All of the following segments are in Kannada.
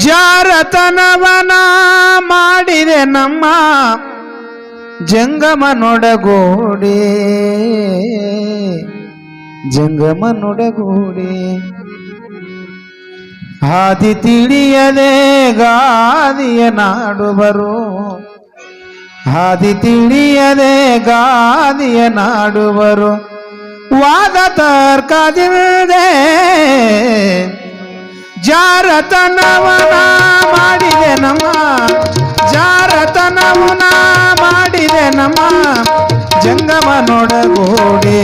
ಜಾರತನವನ ಮಾಡಿದೆ ನಮ್ಮ ಜಂಗಮ ನೊಡಗೋಡೆ ಜಂಗಮ ನೊಡಗೋಡೆ ಹಾದಿ ತಿಳಿಯದೆ ಗಾದಿಯ ನಾಡುವರು. ಹಾದಿ ತಿಳಿಯದೆ ಗಾದಿಯ ನಾಡುವರು. ವಾದ ತರ್ಕದಿಲ್ಲದೆ ಜಾರತನವನ ಮಾಡಿದೆ ನಮ್ಮ, ಜಾರತನವನ ಮಾಡಿದೆ ನಮ್ಮ ಜಂಗಮ ನೋಡಗೋಡೆ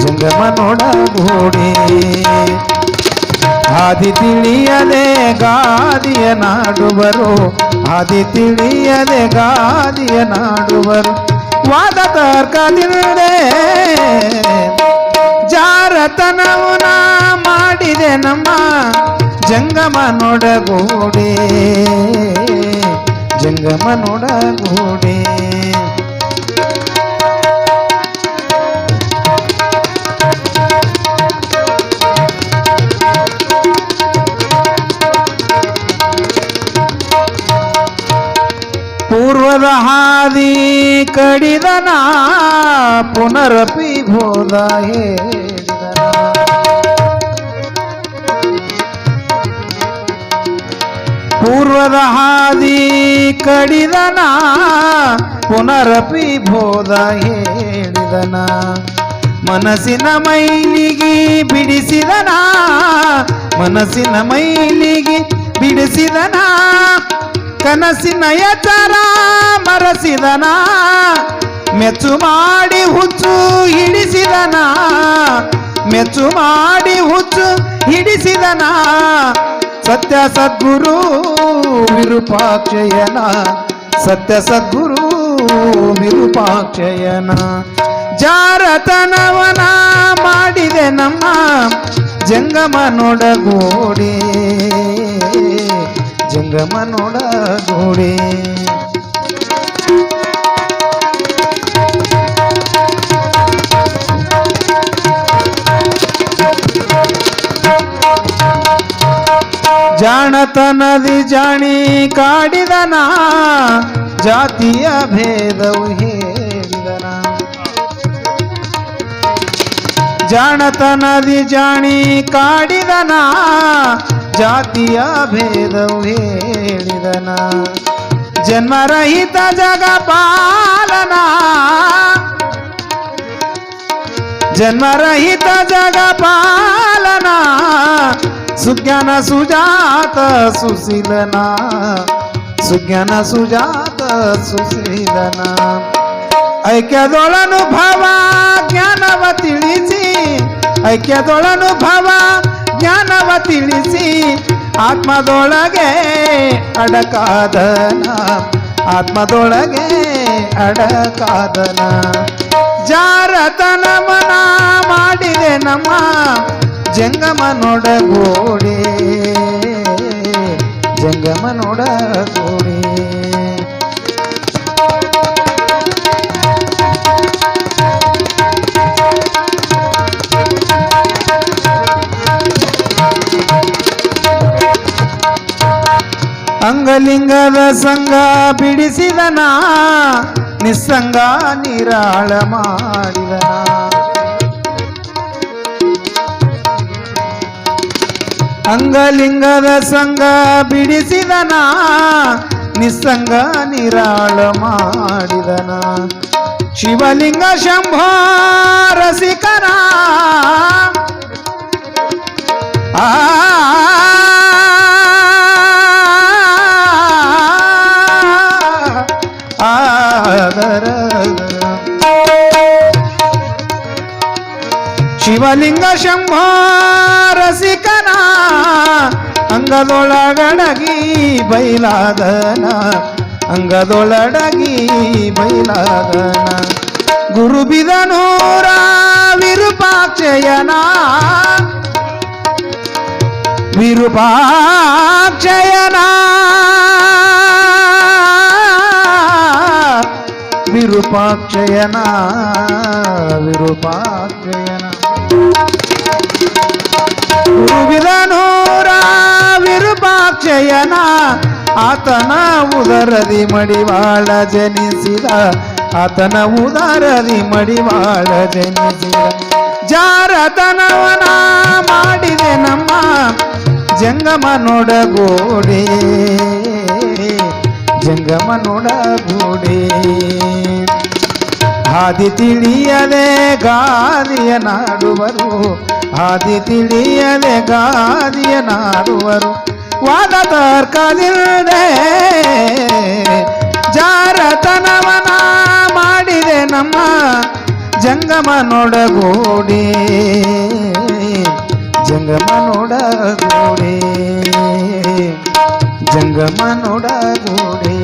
ಜಂಗಮ ನೋಡಗೋಡೆ ಆದಿ ತಿಳಿಯದೆ ಗಾದಿಯ ನಾಡುವರು, ಆದಿ ತಿಳಿಯದೆ ಗಾದಿಯ ನಾಡುವರು. ವಾದ ತರ್ಕದಿಲ್ಲದೆ ಜಾರತನವನ ಮಾಡಿದೆ ನಮ್ಮ ಜಂಗಮ ನೋಡಗೋಡೆ ಜಂಗಮ ನೋಡಗೋಡೆ ಪೂರ್ವದ ಹಾದಿ ಕಡಿದನ ಪುನರಪಿ ಬೋಧ ಕಡಿದನ ಪುನರಪಿ ಬೋಧ ಹೇಳಿದನ. ಮನಸ್ಸಿನ ಮೈಲಿಗೆ ಬಿಡಿಸಿದನ, ಮನಸ್ಸಿನ ಮೈಲಿಗೆ ಬಿಡಿಸಿದನ. ಕನಸಿನ ಎಚ್ಚರ ಮರಸಿದನ, ಮೆಚ್ಚು ಮಾಡಿ ಹುಚ್ಚು ಹಿಡಿಸಿದನ. ಮೆಚ್ಚು ಮಾಡಿ ಹುಚ್ಚು ಹಿಡಿಸಿದನ. ಸತ್ಯ ಸದ್ಗುರು ವಿರೂಪಾಕ್ಷಯನ ಸತ್ಯ ಸದ್ಗುರು ವಿರೂಪಾಕ್ಷಯನ. ಜಾರತನವನ ಮಾಡಿದೆ ನಮ್ಮ ಜಂಗಮ ನೋಡಗೋಡೆ ಜಾಣತನದಿ ಜಾಣಿ ಕಾಡಿದನ ಜಾತಿಯ ಭೇದವು ಹೇಳಿದನ ಜಾಣತನದಿ ಜಾಣಿ ಕಾಡಿದನ ಜಾತಿಯ ಭೇದವು ಹೇಳಿದನ ಜನ್ಮರಹಿತ ಜಗ ಪಾಲನ ಜನ್ಮರಹಿತ ಜಗ ಪಾಲನ ಸುಜ್ಞಾನ ಸುಜಾತ ಸುಶೀಲನ. ಸುಜ್ಞಾನ ಸುಜಾತ ಸುಶೀಲನ. ಐಕ್ಯದೊಳನುಭವ ಜ್ಞಾನವ ತಿಳಿಸಿ. ಐಕ್ಯದೊಳನುಭವ ಜ್ಞಾನವ ತಿಳಿಸಿ. ಆತ್ಮದೊಳಗೆ ಅಡಕಾದನ. ಆತ್ಮದೊಳಗೆ ಅಡಕಾದನ. ಜಾರತನಮನ ಮಾಡಿದೆ ನಮ್ಮ ಜಂಗಮ ನೋಡಗೋಡೆ ಜಂಗಮ ನೋಡಗೋಡೆ ಅಂಗಲಿಂಗದ ಸಂಗ ಬಿಡಿಸಿದನ ನಿಸ್ಸಂಗ ನಿರಾಳ ಮಾಡಿದನ. ಅಂಗಲಿಂಗದ ಸಂಗ ಬಿಡಿಸಿದನ ನಿಸ್ಸಂಗ ನಿರಾಳ ಮಾಡಿದನ. ಶಿವಲಿಂಗ ಶಂಭೋ ರಸಿಕನ. ಆ ಶಿವಲಿಂಗ ಶಂಭೋ ರಸಿಕನ ಅಂಗದೊಳಗಡಗಿ ಬೈಲಾದನ ಅಂಗದೊಳಡಗಿ ಬೈಲಾದನ ಗುರು ಬಿದನೂರ ವಿರೂಪಾಕ್ಷಯನ ವಿರೂಪಾಕ್ಷಯನ ವಿರೂಪಾಕ್ಷಯನ ವಿರೂಪಾಕ್ಷಯನ ಗುರುವಿದನೂರ ವಿರುಪಾಕ್ಷಯನ, ಆತನ ಉದರದಿ ಮಡಿವಾಳ ಜನಿಸಿದ. ಆತನ ಉದರದಿ ಮಡಿವಾಳ ಜನಿಸಿದ. ಜಾರತನವನ ಮಾಡಿದೆ ನಮ್ಮ ಜಂಗಮ ನೋಡಗೋಡೆ ಜಂಗಮ ನೋಡಗೋಡೆ ಹಾದಿ ತಿಳಿಯದೆ ಗಾದಿಯ ನಾಡುವರು ಹಾದಿ ತಿಳಿಯದೆ ಗಾದಿಯ ನಾಡುವರು ವಾದ ತರ್ಕದಿಲ್ಲದೆ ಜಾರತನವನ ಮಾಡಿದೆ ನಮ್ಮ ಜಂಗಮ ನೋಡಗೋಡಿ ಜಂಗಮ ನೋಡಗೋಡಿ ಜಂಗಮ ನೋಡಗೋಡೆ